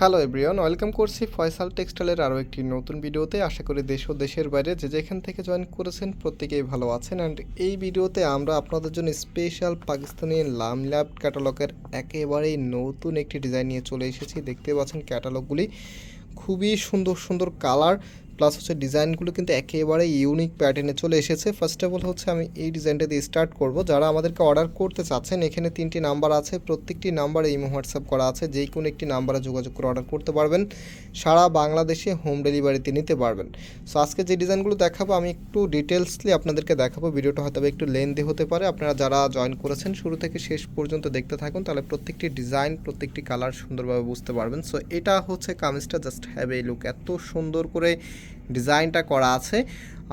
Hello everyone welcome করছি ফয়সাল টেক্সটাইলের আরও একটি নতুন ভিডিওতে। আশা করি দেশ ও দেশের বাইরে যে যেখান থেকে জয়েন করেছেন প্রত্যেকেই ভালো আছেন। অ্যান্ড এই ভিডিওতে আমরা আপনাদের জন্য স্পেশাল পাকিস্তানি লাম ল্যাব ক্যাটালগের একেবারেই নতুন একটি ডিজাইন নিয়ে চলে এসেছি। দেখতে পাচ্ছেন ক্যাটালগুলি খুবই সুন্দর সুন্দর কালার প্লাস হচ্ছে ডিজাইনগুলো কিন্তু একেবারে ইউনিক প্যাটার্নে চলে এসেছে। ফার্স্ট অফ অল হচ্ছে আমি এই ডিজাইনটা দিয়ে স্টার্ট করব। যারা আমাদেরকে অর্ডার করতে চাচ্ছেন, এখানে তিনটি নাম্বার আছে। প্রত্যেকটি নাম্বারে ইমো হোয়াটসঅ্যাপ করা আছে। যেই কোনো একটি নাম্বারে যোগাযোগ করে অর্ডার করতে পারবেন। সারা বাংলাদেশে হোম ডেলিভারিতে নিতে পারবেন। সো আজকে যে ডিজাইনগুলো দেখাবো, আমি একটু ডিটেলসলি আপনাদেরকে দেখাবো। ভিডিওটা হয়তো একটু লেন্দি হতে পারে। আপনারা যারা জয়েন করেছেন, শুরু থেকে শেষ পর্যন্ত দেখতে থাকুন। তাহলে প্রত্যেকটি ডিজাইন প্রত্যেকটি কালার সুন্দরভাবে বুঝতে পারবেন। সো এটা হচ্ছে কামিজটা। জাস্ট হ্যাভ এই লুক এত সুন্দর করে ডিজাইনটা করা আছে।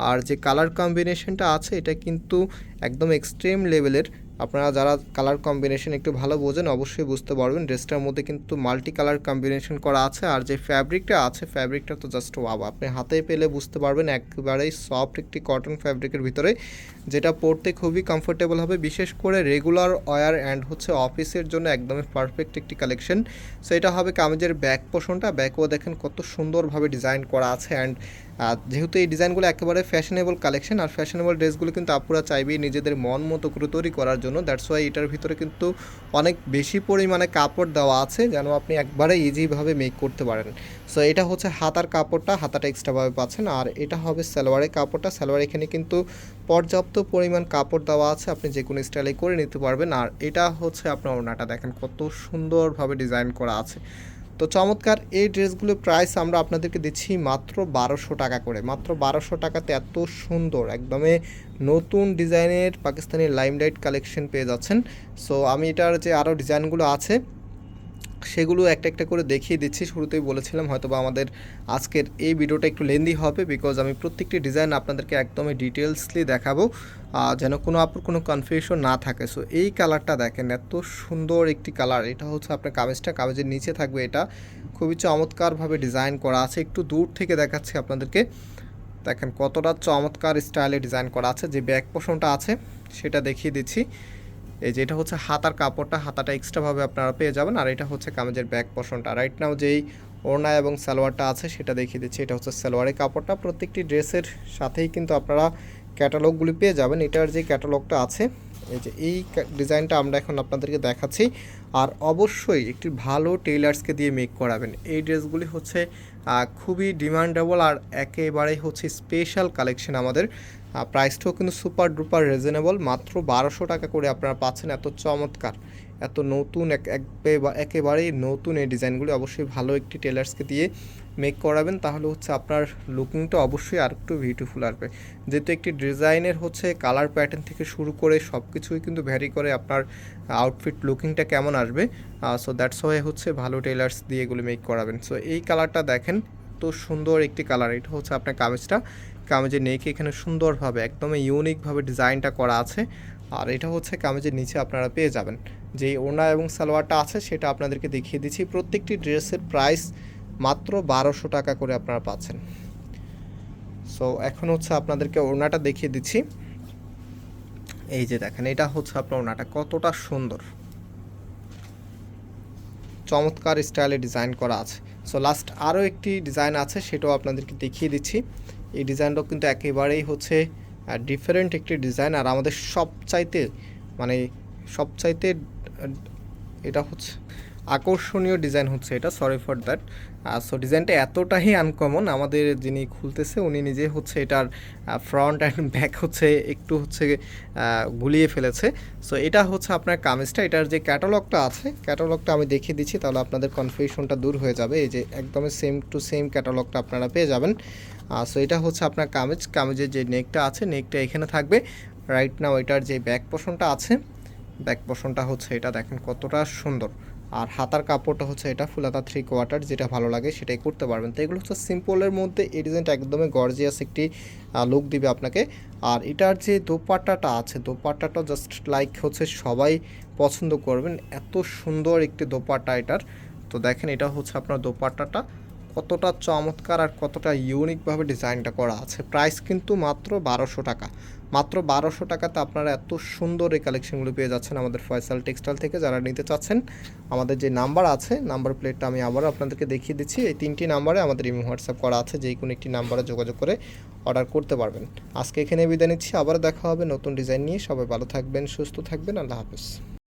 আর যে কালার কম্বিনেশনটা আছে, এটা কিন্তু একদম এক্সট্রিম লেভেলের আপনারা যারা কালার কম্বিনেশন একটু ভালো বোঝেন, অবশ্যই বুঝতে পারবেন। ড্রেসটার মধ্যে কিন্তু মাল্টি কালার কম্বিনেশন করা আছে। আর যে ফ্যাব্রিকটা আছে ফ্যাব্রিকটা তো জাস্ট ওয়াব আপনি হাতে পেলে বুঝতে পারবেন একেবারেই সফট একটি কটন ফ্যাব্রিকের ভিতরে, যেটা পরতে খুবই কমফোর্টেবল হবে। বিশেষ করে রেগুলার ওয়ার অ্যান্ড হচ্ছে অফিসের জন্য একদমই পারফেক্ট একটি কালেকশন সো এটা হবে কামিজের ব্যাক পোষণটা ব্যাকও দেখেন কত সুন্দরভাবে ডিজাইন করা আছে। অ্যান্ড যেহেতু এই ডিজাইনগুলো একেবারে ফ্যাশনেবল কালেকশন আর ফ্যাশনেবল ড্রেসগুলো কিন্তু আপুরা চাইবেই নিজেদের মন মতো করে তৈরি করার জন্য দ্যাটস ওয়াই এটার ভিতরে কিন্তু অনেক বেশি পরিমাণে কাপড় দেওয়া আছে, যেন আপনি একবারে ইজিভাবে মেক করতে পারেন। সো এটা হচ্ছে হাতার কাপড়টা, হাতাটা এক্সট্রাভাবে পাচ্ছেন, আর এটা হবে সালোয়ারের কাপড়টা। সালোয়ার এখানে কিন্তু পর্যাপ্ত পরিমাণ কাপড় দেওয়া আছে, আপনি যে কোনো স্টাইলে করে নিতে পারবেন। আর এটা হচ্ছে আপনার ওনাটা দেখেন কত সুন্দরভাবে ডিজাইন করা আছে। তো চমৎকার এই ড্রেসগুলোর প্রাইস আমরা আপনাদেরকে দিচ্ছি মাত্র বারোশো টাকা করে। মাত্র বারোশো টাকাতে এত সুন্দর, একদমে নতুন ডিজাইনের পাকিস্তানি লাইমলাইট কালেকশন পেয়ে যাচ্ছেন। সো আমি এটার যে আরও ডিজাইনগুলো আছে সেগুলো একটা একটা করে দেখিয়ে দিচ্ছি। শুরুতেই বলেছিলাম হয়তো বা আমাদের আজকের এই ভিডিওটা একটু লেন্দি হবে বিকজ আমি প্রত্যেকটি ডিজাইন আপনাদেরকে একদমই ডিটেলসলি দেখাবো যেন কোনো আপুর কোনো কনফিউশন না থাকে। সো এই কালারটা দেখেন, এত সুন্দর একটি কালার এটা হচ্ছে আপনার কাগজটা কাগজের নিচে থাকবে এটা। খুবই চমৎকারভাবে ডিজাইন করা আছে। একটু দূর থেকে দেখাচ্ছি আপনাদেরকে। দেখেন কতটা চমৎকার স্টাইলে ডিজাইন করা আছে। যে ব্যাক পোষণটা আছে, সেটা দেখিয়ে দিচ্ছি। এই যে এটা হচ্ছে হাতার কাপড়টা, হাতাটা এক্সট্রাভাবে আপনারা পেয়ে যাবেন। আর এটা হচ্ছে কামেজের ব্যাক পোর্শনটা রাইট নাও যেই ওড়না এবং সালোয়ারটা আছে, সেটা দেখিয়ে দিচ্ছি। এটা হচ্ছে সালোয়ারের কাপড়টা। প্রত্যেকটি ড্রেসের সাথেই কিন্তু আপনারা ক্যাটালগুলি পেয়ে যাবেন। এটার যে ক্যাটালগটা আছে, এই যে এই ডিজাইনটা আমরা এখন আপনাদেরকে দেখাচ্ছি। আর অবশ্যই একটি ভালো টেইলার্সকে দিয়ে মেক করাবেন। এই ড্রেসগুলি হচ্ছে খুবই ডিমান্ডেবল আর একেবারেই হচ্ছে স্পেশাল কালেকশন আমাদের। প্রাইসটাও কিন্তু সুপার ডুপার রিজনেবল মাত্র বারোশো টাকা করে আপনারা পাচ্ছেন। এত চমৎকার, এত নতুন এক এক- একেবারেই নতুন এই ডিজাইনগুলি। অবশ্যই ভালো একটি টেলার্সকে দিয়ে মেক করাবেন, তাহলে হচ্ছে আপনার লুকিংটা অবশ্যই আর একটু বিউটিফুল আসবে। যেহেতু একটি ডিজাইনের হচ্ছে কালার প্যাটার্ন থেকে শুরু করে সব কিছুই কিন্তু ভ্যারি করে আপনার আউটফিট লুকিংটা কেমন আসবে। সো দ্যাটস ওয়াই হচ্ছে ভালো টেলার্স দিয়ে এগুলো মেক করাবেন। সো এই কালারটা দেখেন তো সুন্দর একটি কালার এটা হচ্ছে আপনার কামিজটা। কামিজের নেকে এখানে সুন্দরভাবে, একদমই ইউনিকভাবে ডিজাইনটা করা আছে। আর এটা হচ্ছে কামিজের নিচে আপনারা পেয়ে যাবেন। যে ওনা এবং সালোয়ারটা আছে, সেটা আপনাদেরকে দেখিয়ে দিচ্ছি। প্রত্যেকটি ড্রেসের প্রাইস মাত্র বারোশো টাকা করে আপনারা পাচ্ছেন। সো এখন হচ্ছে আপনাদেরকে ওড়নাটা দেখিয়ে দিচ্ছি। এই যে দেখেন, এটা হচ্ছে আপনার ওড়নাটা, কতটা সুন্দর। চমৎকার স্টাইলে ডিজাইন করা আছে। সো লাস্ট আরও একটি ডিজাইন আছে, সেটাও আপনাদেরকে দেখিয়ে দিচ্ছি। এই ডিজাইনটাও কিন্তু একেবারেই হচ্ছে ডিফারেন্ট একটি ডিজাইন আর আমাদের সবচাইতে মানে সবচাইতে এটা হচ্ছে আকর্ষণীয় ডিজাইন হচ্ছে এটা সরি ফর দ্যাট সো ডিজাইনটা এতটাই আনকমন আমাদের যিনি খুলতেছে উনি নিজে হচ্ছে এটার ফ্রন্ট অ্যান্ড ব্যাক হচ্ছে একটু হচ্ছে গুলিয়ে ফেলেছে। সো এটা হচ্ছে আপনার কামিজটা, এটার যে ক্যাটালগটা আছে ক্যাটালগটা আমি দেখিয়ে দিচ্ছি, তাহলে আপনাদের কনফিউশনটা দূর হয়ে যাবে। এই যে একদমই সেম টু সেম ক্যাটালগটা আপনারা পেয়ে যাবেন। সো এটা হচ্ছে আপনার কামিজ, কামিজের যে নেকটা আছে নেকটা এখানে থাকবে। রাইট নাও এটার যে ব্যাক পোষণটা আছে ব্যাক পোষণটা হচ্ছে এটা, দেখেন কতটা সুন্দর। আর হাতার কাপড়টা হচ্ছে এটা ফুলাতা থ্রি কোয়ার্টার যেটা ভালো লাগে সেটাই করতে পারবেন। তো এগুলো হচ্ছে সিম্পলের মধ্যে এই ডিজাইনটা একদমই গর্জিয়াস একটি লুক দিবে আপনাকে। আর এটার যে দোপাট্টাটা আছে, দোপাট্টাটা জাস্ট লাইক হচ্ছে সবাই পছন্দ করবেন। এত সুন্দর একটি দোপাট্টা এটার। তো দেখেন এটা হচ্ছে আপনার দোপাট্টাটা। কতটা চমৎকার আর কতটা ইউনিকভাবে ডিজাইনটা করা আছে। প্রাইস কিন্তু মাত্র বারোশো টাকা। মাত্র বারোশো টাকাতে আপনারা এত সুন্দর এই কালেকশনগুলো পেয়ে যাচ্ছেন আমাদের ফয়সাল টেক্সটাইল থেকে। যারা নিতে চাচ্ছেন, আমাদের যে নাম্বার আছে, নাম্বার প্লেটটা আমি আবারও আপনাদেরকে দেখিয়ে দিচ্ছি। এই তিনটি নাম্বারে আমাদের ইমো হোয়াটসঅ্যাপ করা আছে, যে কোনো একটি নাম্বারে যোগাযোগ করে অর্ডার করতে পারবেন। আজকে এখানে বিদায় নিচ্ছি। আবার দেখা হবে নতুন ডিজাইন নিয়ে। সবাই ভালো থাকবেন, সুস্থ থাকবেন। আল্লাহ হাফেজ।